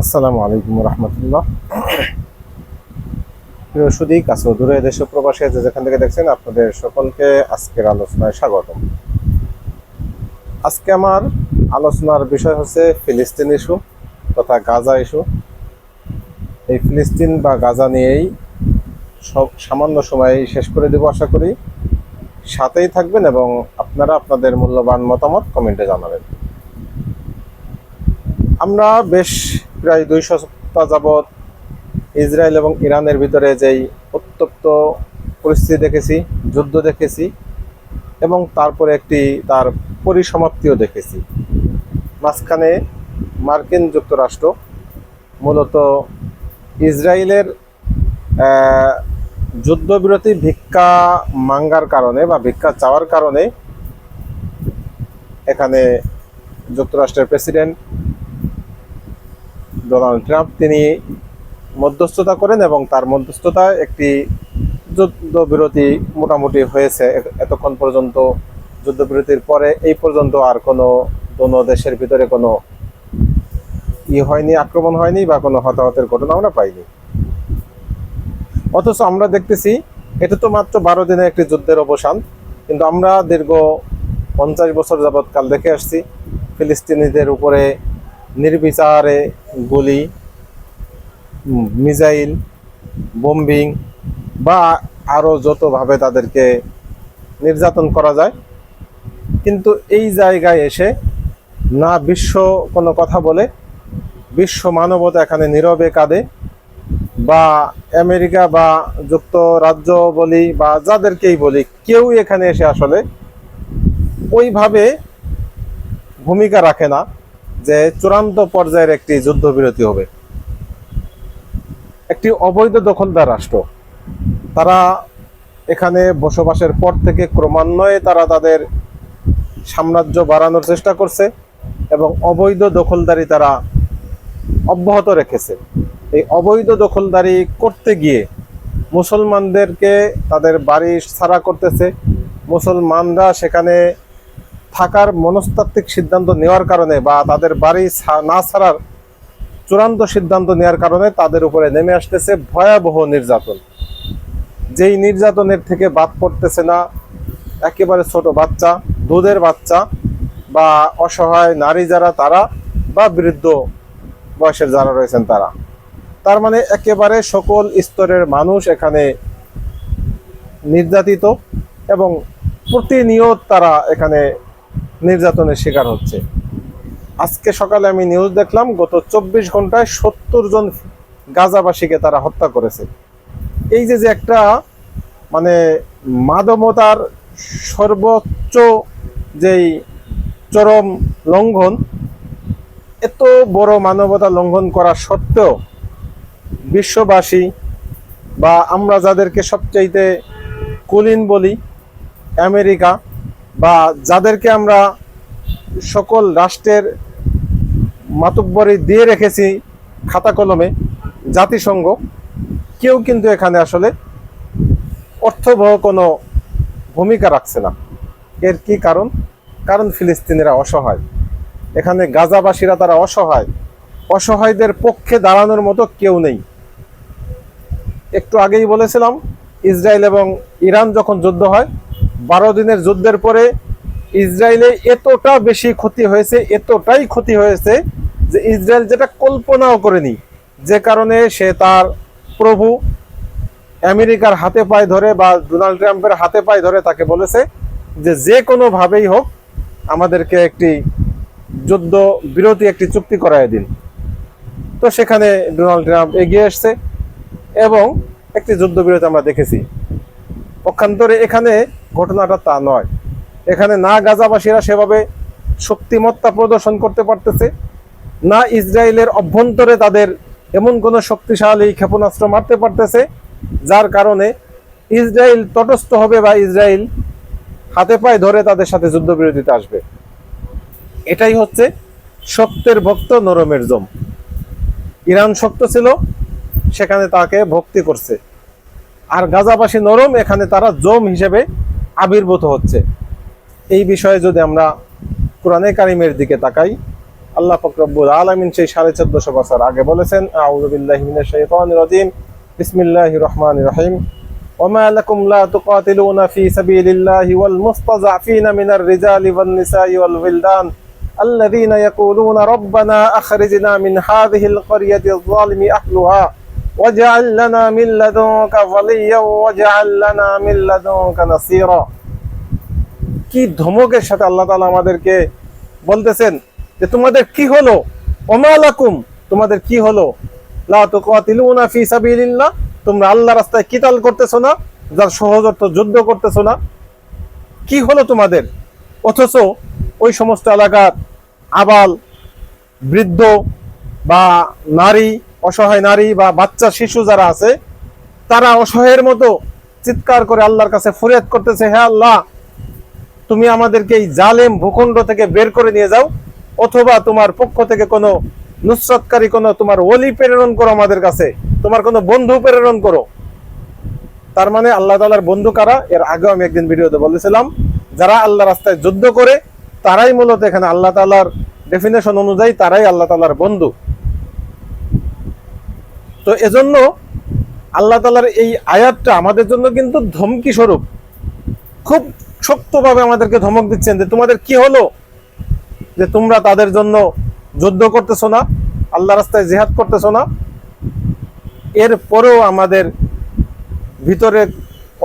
আসসালামু আলাইকুম রহমতুল্লাহ। প্রিয় কাছে দূরে দেশ প্রবাসী যে যেখান থেকে দেখছেন, আপনাদের সকলকে আজকের আলোচনায় স্বাগতম। আজকে আমার আলোচনার বিষয় হচ্ছে ফিলিস্তিন ইস্যু তথা গাজা ইস্যু। এই ফিলিস্তিন বা গাজা নিয়েই সব সামান্য সময় শেষ করে দেবো আশা করি। সাথেই থাকবেন এবং আপনারা আপনাদের মূল্যবান মতামত কমেন্টে জানাবেন। আমরা বেশ প্রায় দুই সপ্তাহ যাবৎ ইসরায়েল এবং ইরানের ভিতরে যেই উত্তপ্ত পরিস্থিতি দেখেছি, যুদ্ধ দেখেছি এবং তারপরে একটি তার পরিসমাপ্তিও দেখেছি। মাঝখানে মার্কিন যুক্তরাষ্ট্র, মূলত ইসরায়েলের যুদ্ধবিরতি ভিক্ষা মাঙ্গার কারণে বা ভিক্ষা চাওয়ার কারণে এখানে যুক্তরাষ্ট্রের প্রেসিডেন্ট ডোনাল্ড ট্রাম্প তিনি মধ্যস্থতা করেন এবং তার মধ্যস্থতায় একটি যুদ্ধবিরতি মোটামুটি হয়েছে এতক্ষণ পর্যন্ত। যুদ্ধবিরতির পরে এই পর্যন্ত আর কোনো কোনো দেশের ভিতরে কোনো ই হয়নি, আক্রমণ হয়নি বা কোনো হতাহতের ঘটনা আমরা পাইনি। অথচ আমরা দেখতেছি, এটা তো মাত্র বারো দিনে একটি যুদ্ধের অবসান, কিন্তু আমরা দীর্ঘ পঞ্চাশ বছর যাবৎ কাল দেখে আসছি, ফিলিস্তিনিদের উপরে নির্বিচারে গুলি উম, মিসাইল বোম্বিং বা আরও যতভাবে তাদেরকে নির্যাতন করা যায়। কিন্তু এই জায়গায় এসে না বিশ্ব কোনো কথা বলে বিশ্ব মানবতা এখানে নীরবে কাঁদে বা আমেরিকা বা যুক্তরাজ্য বলি বা যাদেরকেই বলি কেউ এখানে এসে আসলে ওইভাবে ভূমিকা রাখে না। যে চূড়ান্ত পর্যায়ের একটি যুদ্ধবিরতি হবে। একটি অবৈধ দখলদার রাষ্ট্র। তারা এখানে বসবাসের পর থেকে ক্রমান্বয়ে তারা তাদের সাম্রাজ্য বাড়ানোর চেষ্টা করছে এবং অবৈধ দখলদারি তারা অব্যাহত রেখেছে। এই অবৈধ দখলদারি করতে গিয়ে মুসলমানদেরকে তাদের বাড়ি ছাড়া করতেছে। মুসলমানরা সেখানে থাকার মনস্তাত্ত্বিক সিদ্ধান্ত নেওয়ার কারণে বা তাদের বাড়ি না ছাড়ার চূড়ান্ত সিদ্ধান্ত নেওয়ার কারণে তাদের উপরে নেমে আসতেছে ভয়াবহ নির্যাতন। যেই নির্যাতনের থেকে বাদ পড়তেছে না, একেবারে ছোট বাচ্চা, দুধের বাচ্চা বা অসহায় নারী যারা তারা বা বৃদ্ধ বয়সের যারা রয়েছেন তারা। তার মানে একেবারে সকল স্তরের মানুষ এখানে নির্যাতিত এবং প্রতিনিয়ত তারা এখানে নির্যাতনের শিকার হচ্ছে। আজকে সকালে আমি নিউজ দেখলাম, গত চব্বিশ ঘন্টায় সত্তর জন গাজাবাসীকে তারা হত্যা করেছে। এই যে যে একটা মানে মাদমতার সর্বোচ্চ যেই চরম লঙ্ঘন, এত বড় মানবতা লঙ্ঘন করা সত্ত্বেও বিশ্ববাসী বা আমরা যাদেরকে সবচাইতে কুলিন বলি, আমেরিকা বা যাদেরকে আমরা সকল রাষ্ট্রের মাতব্বরি দিয়ে রেখেছি খাতা কলমে, জাতিসংঘ, কেউ কিন্তু এখানে আসলে অর্থবহ কোনো ভূমিকা রাখছে না। এর কি কারণ? কারণ ফিলিস্তিনিরা অসহায়। এখানে গাজাবাসীরা তারা অসহায়। অসহায়দের পক্ষে দাঁড়ানোর মতো কেউ নেই। একটু আগেই বলেছিলাম, ইসরায়েল এবং ইরান যখন যুদ্ধ হয় বারো দিনের যুদ্ধের পরে ইসরায়েলে এতটা বেশি ক্ষতি হয়েছে, এতটাই ক্ষতি হয়েছে যে ইসরায়েল যেটা কল্পনাও করেনি। যে কারণে সে তার প্রভু আমেরিকার হাতে পায়ে ধরে বা ডোনাল্ড ট্রাম্পের হাতে পায়ে ধরে তাকে বলেছে যে যে কোনোভাবেই হোক আমাদেরকে একটি যুদ্ধ বিরতি, একটি চুক্তি করায় দিন। তো সেখানে ডোনাল্ড ট্রাম্প এগিয়ে এসছে এবং একটি যুদ্ধবিরতি আমরা দেখেছি। পক্ষান্তরে এখানে ঘটনাটা তা নয়। এখানে না গাজাবাসীরা সেভাবে শক্তিমত্তা প্রদর্শন করতে পারতেছে, না ইসরায়েলের অভ্যন্তরে তাদের এমন কোনো শক্তিশালী ক্ষেপণাস্ত্র মারতে পারতেছে, যার কারণে ইসরায়েল তটস্থ হবে বা ইসরায়েল হাতে পায়ে ধরে তাদের সাথে যুদ্ধবিরতিতে আসবে। এটাই হচ্ছে শক্তের ভক্ত নরমের জম। ইরান শক্ত ছিল, সেখানে তাকে ভক্তি করছে। আর গাজাবাসী নরম, এখানে তারা জম হিসেবে আবির্ভূত হচ্ছে এই বিষয়ে যদি আমরা কোরআনে কারিমের দিকে তাকাই আল্লাহ ফকরব্বুল আলমিন সেই সাড়ে চোদ্দশো বছর আগে বলেছেন আউজবিল্লাহ মিনাশ শাইতানির রাজিম বিসমিল্লাহির রহমানির রহিম وما لكم لا تقاتلون في سبيل الله والمستضعفين من الرجال والنساء والولدان الذين يقولون ربنا أخرجنا من هذه القرية الظالم أهلها واجعل لنا من لدنك وليا واجعل لنا من لدنك نصيرا কি ধমকের সাথে আল্লাহ তাআলা আমাদেরকে বলতেছেন যে তোমাদের কি হলো ওমালাকুম তোমাদের কি হলো লা তুকাতিলুনা ফি সাবিলিল্লাহ তোমরা আল্লাহ রাস্তায় কিতাল করতেছো না যার সহজ অর্থ যুদ্ধ করতেছো না কি হলো তোমাদের অথচ ওই সমস্ত এলাকার আবাল বৃদ্ধ বা নারী অসহায় নারী বা বাচ্চা, শিশু যারা আছে, তারা অসহায়ের মতো চিৎকার করে আল্লাহর কাছে ফরিয়াদ করতেছে হ্যাঁ আল্লাহ, তুমি আমাদেরকে এই জালেম ভূখণ্ড থেকে বের করে নিয়ে যাও, অথবা তোমার পক্ষ থেকে কোনো নুসরতকারী, কোনো তোমার ওলি প্রেরণ করো আমাদের কাছে, তোমার কোনো বন্ধু প্রেরণ করো। তার মানে আল্লাহ তালার বন্ধু কারা? এর আগেও আমি একদিন ভিডিওতে বলেছিলাম, যারা আল্লাহ রাস্তায় যুদ্ধ করে, তারাই মূলত এখানে আল্লাহ তালার ডেফিনেশন অনুযায়ী তারাই আল্লাহ তালার বন্ধু। তো এজন্য আল্লাহ তালার এই আয়াতটা আমাদের জন্য কিন্তু ধমকি স্বরূপ। খুব শক্তভাবে আমাদেরকে ধমক দিচ্ছেন যে তোমাদের কি হলো? যে তোমরা তাদের জন্য যুদ্ধ করতেছো না আল্লাহ রাস্তায় জেহাদ করতেছো না। এর পরেও আমাদের ভিতরে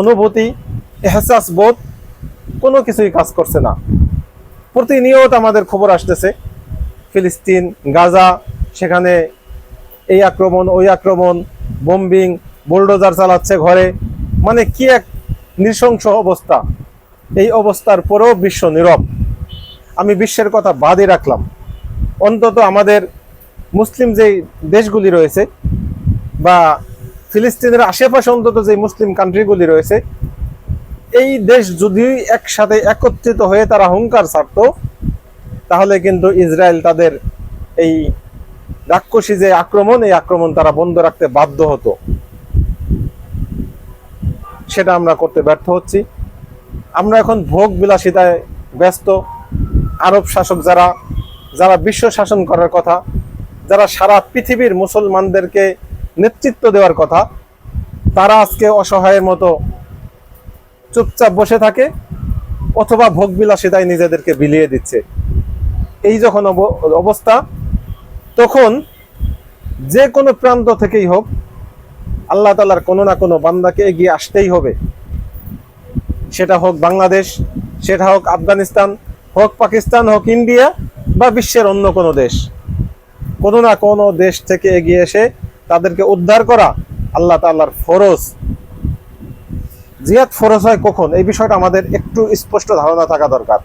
অনুভূতি, এহসাস বোধ কোনো কিছুই কাজ করছে না। প্রতিনিয়ত আমাদের খবর আসতেছে, ফিলিস্তিন, গাজা, সেখানে এই আক্রমণ, ওই আক্রমণ বোম্বিং বুলডোজার চালাচ্ছে ঘরে। মানে কি এক নৃশংস অবস্থা। এই অবস্থার পরেও বিশ্ব নীরব। আমি বিশ্বের কথা বাদই রাখলাম। অন্তত আমাদের মুসলিম যে দেশগুলি রয়েছে বা ফিলিস্তিনের আশেপাশে অন্তত যে মুসলিম কান্ট্রিগুলি রয়েছে, এই দেশ যদি একসাথে একত্রিত হয়ে তারা হুঙ্কার ছাড়ত, তাহলে কিন্তু ইসরায়েল তাদের এই রাক্ষসী যে আক্রমণ, এই আক্রমণ তারা বন্ধ রাখতে বাধ্য হতো। সেটা আমরা করতে ব্যর্থ হচ্ছি। আমরা এখন ভোগ বিলাসিতায় ব্যস্ত। আরব শাসক যারা যারা বিশ্ব শাসন করার কথা, যারা সারা পৃথিবীর মুসলমানদেরকে নেতৃত্ব দেওয়ার কথা, তারা আজকে অসহায়ের মতো চুপচাপ বসে থাকে অথবা ভোগ বিলাসিতায় নিজেদেরকে বিলিয়ে দিচ্ছে। এই যখন অব- অবস্থা তখন যে কোনো প্রান্ত থেকেই হোক, আল্লাহ তালার কোনো না কোনো বান্দাকে এগিয়ে আসতেই হবে। সেটা হোক বাংলাদেশ, সেটা হোক আফগানিস্তান, হোক পাকিস্তান, হোক ইন্ডিয়া বা বিশ্বের অন্য কোনো দেশ। কোনো না কোনো দেশ থেকে এগিয়ে এসে তাদেরকে উদ্ধার করা আল্লাহ তাল্লাহর ফরজ। জিয়াদ ফরজ হয় কখন? এই বিষয়টা আমাদের একটু স্পষ্ট ধারণা থাকা দরকার।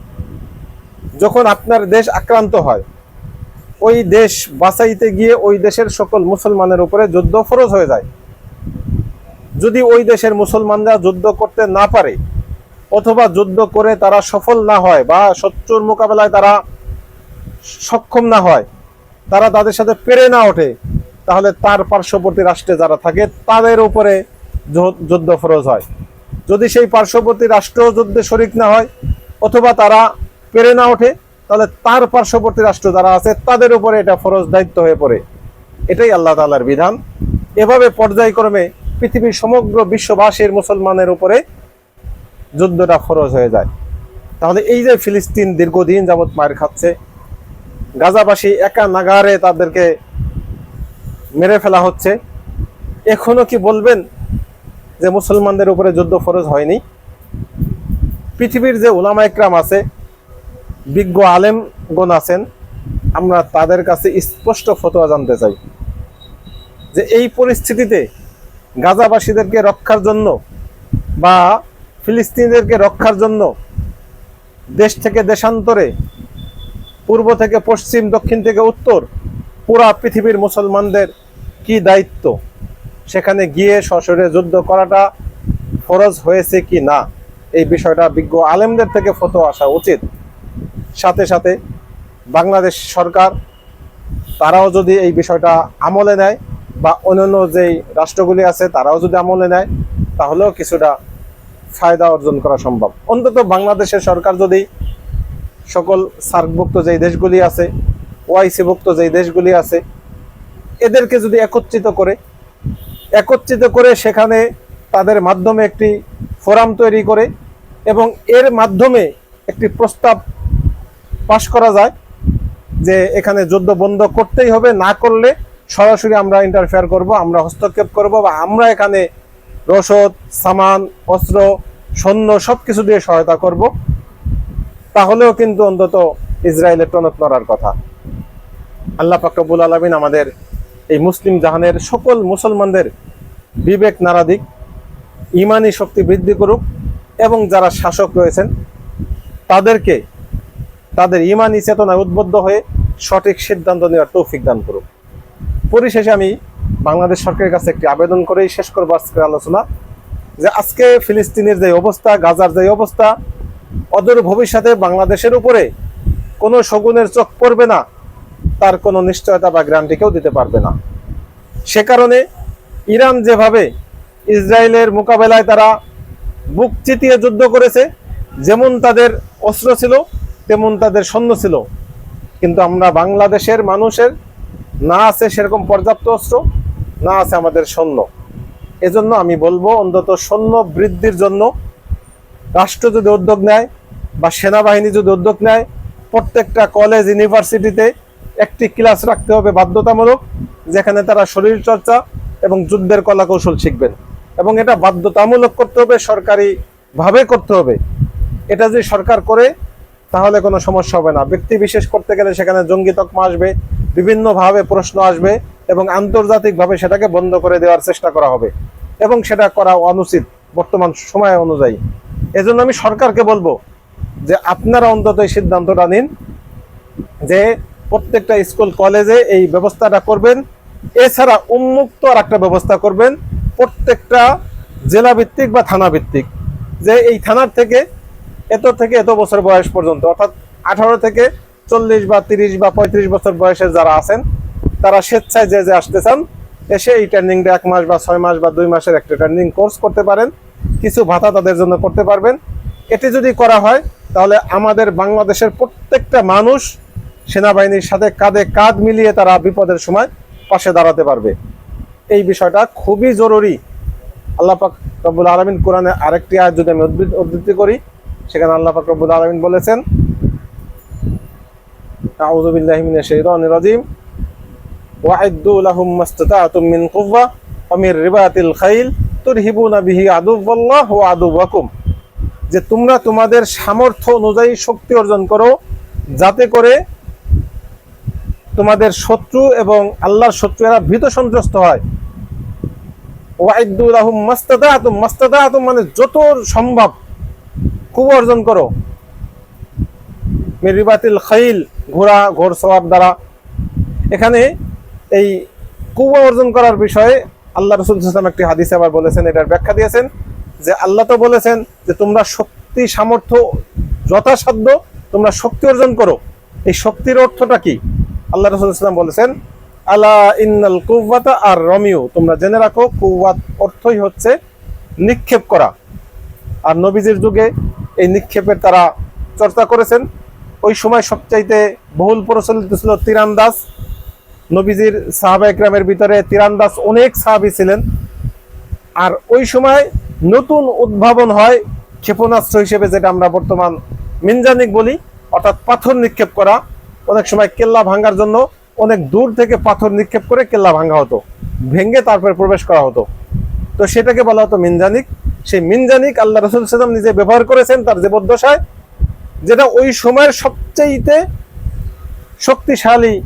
যখন আপনার দেশ আক্রান্ত হয় ওই দেশ বাঁচাইতে গিয়ে ওই দেশের সকল মুসলমানের উপরে যুদ্ধ ফরজ হয়ে যায়। যদি ওই দেশের মুসলমানরা যুদ্ধ করতে না পারে, অথবা যুদ্ধ করে তারা সফল না হয় বা শত্রুর মোকাবেলায় তারা সক্ষম না হয়, তারা তাদের সাথে পেরে না ওঠে, তাহলে তার পার্শ্ববর্তী রাষ্ট্রে যারা থাকে তাদের উপরে যুদ্ধ ফরজ হয়। যদি সেই পার্শ্ববর্তী রাষ্ট্র যুদ্ধে শরিক না হয়, অথবা তারা পেরে না ওঠে তাহলে তার পার্শ্ববর্তী রাষ্ট্র যারা আছে, তাদের উপরে এটা ফরজ দায়িত্ব হয়ে পড়ে। এটাই আল্লাহ তাআলার বিধান। এভাবে পর্যায়ক্রমে পৃথিবীর সমগ্র বিশ্ববাসীর মুসলমানের উপরে যুদ্ধটা ফরজ হয়ে যায়। তাহলে এই যে ফিলিস্তিন দীর্ঘদিন যাবৎ মায়ের খাচ্ছে, গাজাবাসী একা নাগারে তাদেরকে মেরে ফেলা হচ্ছে, এখনও কি বলবেন যে মুসলমানদের উপরে যুদ্ধ ফরজ হয়নি? পৃথিবীর যে ওলামা একরাম আছে বিজ্ঞ আলেমগণ আছেন, আমরা তাদের কাছে স্পষ্ট ফতোয়া জানতে চাই যে এই পরিস্থিতিতে গাজাবাসীদেরকে রক্ষার জন্য বা ফিলিস্তিনিদেরকে রক্ষার জন্য দেশ থেকে দেশান্তরে, পূর্ব থেকে পশ্চিম, দক্ষিণ থেকে উত্তর, পুরা পৃথিবীর মুসলমানদের কি দায়িত্ব? সেখানে গিয়ে সশরে যুদ্ধ করাটা ফরজ হয়েছে কি না? এই বিষয়টা বিজ্ঞ আলেমদের থেকে ফতো আসা উচিত। সাথে সাথে বাংলাদেশ সরকার, তারাও যদি এই বিষয়টা আমলে নেয় বা অন্যান্য যেই রাষ্ট্রগুলি আছে তারাও যদি আমলে নেয়, তাহলেও কিছুটা ফায়দা অর্জন করা সম্ভব। অন্তত বাংলাদেশের সরকার যদি সকল সার্কভুক্ত যেই দেশগুলি আছে, ওয়াইসিভুক্ত যেই দেশগুলি আছে, এদেরকে যদি একত্রিত করে একত্রিত করে সেখানে তাদের মাধ্যমে একটি ফোরাম তৈরি করে এবং এর মাধ্যমে একটি প্রস্তাব পাশ করা যায় যে এখানে যুদ্ধ বন্ধ করতেই হবে, না করলে সরাসরি আমরা ইন্টারফেয়ার করব, আমরা হস্তক্ষেপ করব বা আমরা এখানে রসদ, সামান, অস্ত্র, সৈন্য সব কিছু দিয়ে সহায়তা করব। তাহলেও কিন্তু অন্তত ইসরায়েলের টনক নড়ার কথা। আল্লাহ ফাকরবুল আলমিন আমাদের এই মুসলিম জাহানের সকল মুসলমানদের বিবেক নারাদিক ইমানি শক্তি বৃদ্ধি করুক এবং যারা শাসক রয়েছেন, তাদেরকে তাদের ইমানি চেতনায় উদ্বুদ্ধ হয়ে সঠিক সিদ্ধান্ত নেওয়ার তৌফিক দান করুক। পরিশেষে আমি বাংলাদেশ সরকারের কাছে একটি আবেদন করেই শেষ করব আজকের আলোচনা যে আজকে ফিলিস্তিনের যে অবস্থা, গাজার যে অবস্থা, অদূর ভবিষ্যতে বাংলাদেশের উপরে কোনো শগুনের চোখ পড়বে না, তার কোনো নিশ্চয়তা বা গ্যারান্টি কেউ দিতে পারবে না। সে কারণে ইরান যেভাবে ইসরায়েলের মোকাবেলায় তারা বুক চিতিয়ে যুদ্ধ করেছে, যেমন তাদের অস্ত্র ছিল তেমন তাদের সৈন্য ছিল। কিন্তু আমরা বাংলাদেশের মানুষের, না আছে সেরকম পর্যাপ্ত অস্ত্র, না আছে আমাদের সৈন্য। এজন্য আমি বলব, অন্তত সৈন্য বৃদ্ধির জন্য রাষ্ট্র যদি উদ্যোগ নেয় বা সেনাবাহিনী যদি উদ্যোগ নেয়, প্রত্যেকটা কলেজ ইউনিভার্সিটিতে একটি ক্লাস রাখতে হবে বাধ্যতামূলক, যেখানে তারা শরীর চর্চা এবং যুদ্ধের কলা কৌশল শিখবেন। এবং এটা বাধ্যতামূলক করতে হবে, সরকারিভাবে করতে হবে। এটা যদি সরকার করে তাহলে কোনো সমস্যা হবে না। ব্যক্তি বিশেষ করতে গেলে সেখানে জঙ্গি তকমা আসবে, বিভিন্নভাবে প্রশ্ন আসবে এবং আন্তর্জাতিকভাবে সেটাকে বন্ধ করে দেওয়ার চেষ্টা করা হবে এবং সেটা করা অনুচিত বর্তমান সময় অনুযায়ী। এজন্য আমি সরকারকে বলব যে আপনারা অন্তত এই সিদ্ধান্তটা নিন যে প্রত্যেকটা স্কুল, কলেজে এই ব্যবস্থাটা করবেন। এছাড়া উন্মুক্ত আর একটা ব্যবস্থা করবেন প্রত্যেকটা জেলা ভিত্তিক বা থানা ভিত্তিক যে এই থানার থেকে এত থেকে এত বছর বয়স পর্যন্ত, অর্থাৎ আঠারো থেকে চল্লিশ বা তিরিশ বা পঁয়ত্রিশ বছর বয়সে যারা আছেন, তারা স্বেচ্ছায় যে যে আসতে চান, এসে এই ট্রেনিংটা এক মাস বা ছয় মাস বা দুই মাসের একটা ট্রেনিং কোর্স করতে পারেন, কিছু ভাতা তাদের জন্য করতে পারবেন। এটি যদি করা হয়, তাহলে আমাদের বাংলাদেশের প্রত্যেকটা মানুষ সেনাবাহিনীর সাথে কাঁধে কাঁধ মিলিয়ে তারা বিপদের সময় পাশে দাঁড়াতে পারবে। এই বিষয়টা খুবই জরুরি। আল্লাহ পাক রব্বুল আলমিন কোরআনে আরেকটি আয়াত যদি আমি উদ্ধৃতি করি সেখানে আল্লাহ পাক রব্বুল আলমিন বলেছেন যে তোমরা তোমাদের সামর্থ্য অনুযায়ী শক্তি অর্জন করো, যাতে করে তোমাদের শত্রু এবং আল্লাহর শত্রু এরা ভীত সন্ত্রস্ত হয়। ওয়াইদ্দু লাহুম মাস্তাতাতুম মাস্তাতাতুম মানে যত সম্ভব খুব অর্জন করো। মেরিবাতিল খাইল ঘোড়া, ঘোড় সওয়ার দ্বারা। এখানে এই কুয়া অর্জন করার বিষয়ে আল্লাহ রসুল ইসলাম একটি হাদিসে আবার বলেছেন, এটার ব্যাখ্যা দিয়েছেন যে আল্লাহ তো বলেছেন যে তোমরা শক্তি, সামর্থ্য যথাসাধ্য তোমরা শক্তি অর্জন করো। এই শক্তির অর্থটা কি? আল্লাহ রসুল ইসলাম বলেছেন, আলা ইন্নাল কুয়াতা আর রমিও তোমরা জেনে রাখো কুয়াত অর্থই হচ্ছে নিক্ষেপ করা। আর নবীজির যুগে এই নিক্ষেপের তারা চর্চা করেছেন। ওই সময় সবচাইতে বহুল প্রচলিত ছিল তীরান্দাজ নবীজির সাহাবা একরামের ভিতরে তীরান্দাজ অনেক সাহাবি ছিলেন। আর ওই সময় নতুন উদ্ভাবন হয় ক্ষেপণাস্ত্র হিসেবে, যেটা আমরা বর্তমান মিনজানিক বলি, অর্থাৎ পাথর নিক্ষেপ করা। অনেক সময় কেল্লা ভাঙ্গার জন্য অনেক দূর থেকে পাথর নিক্ষেপ করে কেল্লা ভাঙা হতো ভেঙে তারপরে প্রবেশ করা হতো। তো সেটাকে বলা হতো মিনজানিক। সেই মিনজানিক আল্লাহ রসুল সাল্লাম নিজে ব্যবহার করেছেন তার জীবদ্দশায় যেটা ওই সময়ের সবচেয়েতে শক্তিশালী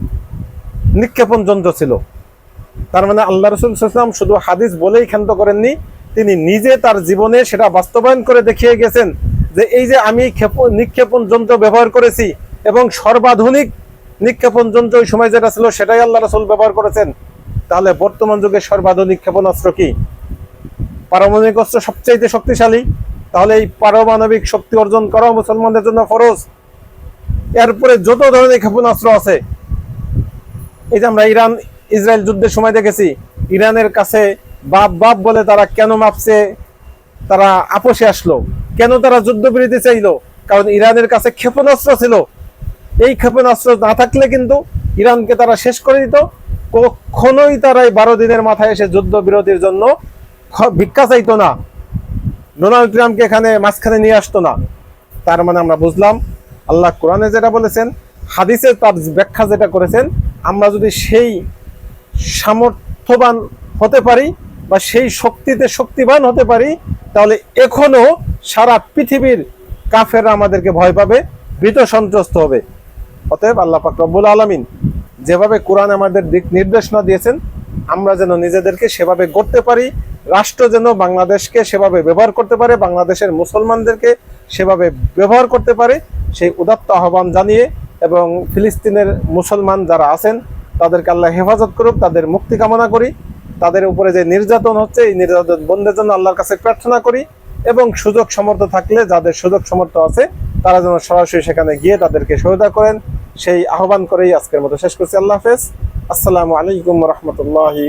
নিক্ষেপণ যন্ত্র ছিল। তার মানে আল্লাহ রসুল সাল্লাম শুধু হাদিস বলেই ক্ষান্ত করেননি, তিনি নিজে তার জীবনে সেটা বাস্তবায়ন করে দেখিয়ে গেছেন যে এই যে আমি ক্ষেপ- নিক্ষেপণ যন্ত্র ব্যবহার করেছি এবং সর্বাধুনিক নিক্ষেপণ যন্ত্র ওই সময় যেটা ছিল, সেটাই আল্লাহ রসুল ব্যবহার করেছেন। তাহলে বর্তমান যুগে সর্বাধুনিক ক্ষেপণাস্ত্র কি? পারমাণবিক অস্ত্র সবচাইতে শক্তিশালী, তাহলে এই পারমাণবিক শক্তি অর্জন করা মুসলমানদের জন্য ফরজ। এরপরে যত ধরনের ক্ষেপণাস্ত্র আছে, এই যে আমরা ইরান, ইসরায়েল যুদ্ধের সময় দেখেছি, ইরানের কাছে বাপ বাপ বলে তারা কেন মাপছে, তারা আপোষে আসলো। কেন তারা যুদ্ধবিরতি চাইলো? কারণ ইরানের কাছে ক্ষেপণাস্ত্র ছিল। এই ক্ষেপণাস্ত্র না থাকলে কিন্তু ইরানকে তারা শেষ করে দিত। কখনোই তারা এই বারো দিনের মাথায় এসে যুদ্ধ বিরতির জন্য ভিক্ষা চাইতো না। ডোনাল্ড ট্রাম্পকে এখানে মাঝখানে নিয়ে আসতো না। তার মানে আমরা বুঝলাম, আল্লাহ কোরআনে যেটা বলেছেন, হাদিসের তার ব্যাখ্যা যেটা করেছেন, আমরা যদি সেই সামর্থ্যবান হতে পারি বা সেই শক্তিতে শক্তিবান হতে পারি, তাহলে এখনও সারা পৃথিবীর কাফেররা আমাদেরকে ভয় পাবে, ভীত সন্ত্রস্ত হবে। অতএব আল্লাহ পাক আলামিন যেভাবে কোরআন আমাদের দিক নির্দেশনা দিয়েছেন, আমরা যেন নিজেদেরকে সেভাবে গড়তে পারি রাষ্ট্র যেন বাংলাদেশকে সেভাবে ব্যবহার করতে পারে, বাংলাদেশের মুসলমানদেরকে সেভাবে ব্যবহার করতে পারে, সেই উদাত্ত আহ্বান জানিয়ে এবং ফিলিস্তিনের মুসলমান যারা আছেন, তাদেরকে আল্লাহ হেফাজত করুক, তাদের মুক্তি কামনা করি। তাদের উপরে যে নির্যাতন হচ্ছে, এই নির্যাতন বন্ধের জন্য আল্লাহর কাছে প্রার্থনা করি এবং সুযোগ সমর্থ থাকলে, যাদের সুযোগ সমর্থ আছে, তারা যেন সরাসরি সেখানে গিয়ে তাদেরকে সহায়তা করেন। সেই আহ্বান করেই আজকের মতো শেষ করছি। আল্লাহ হাফেজ। আসসালামু আলাইকুম রহমতুল্লাহি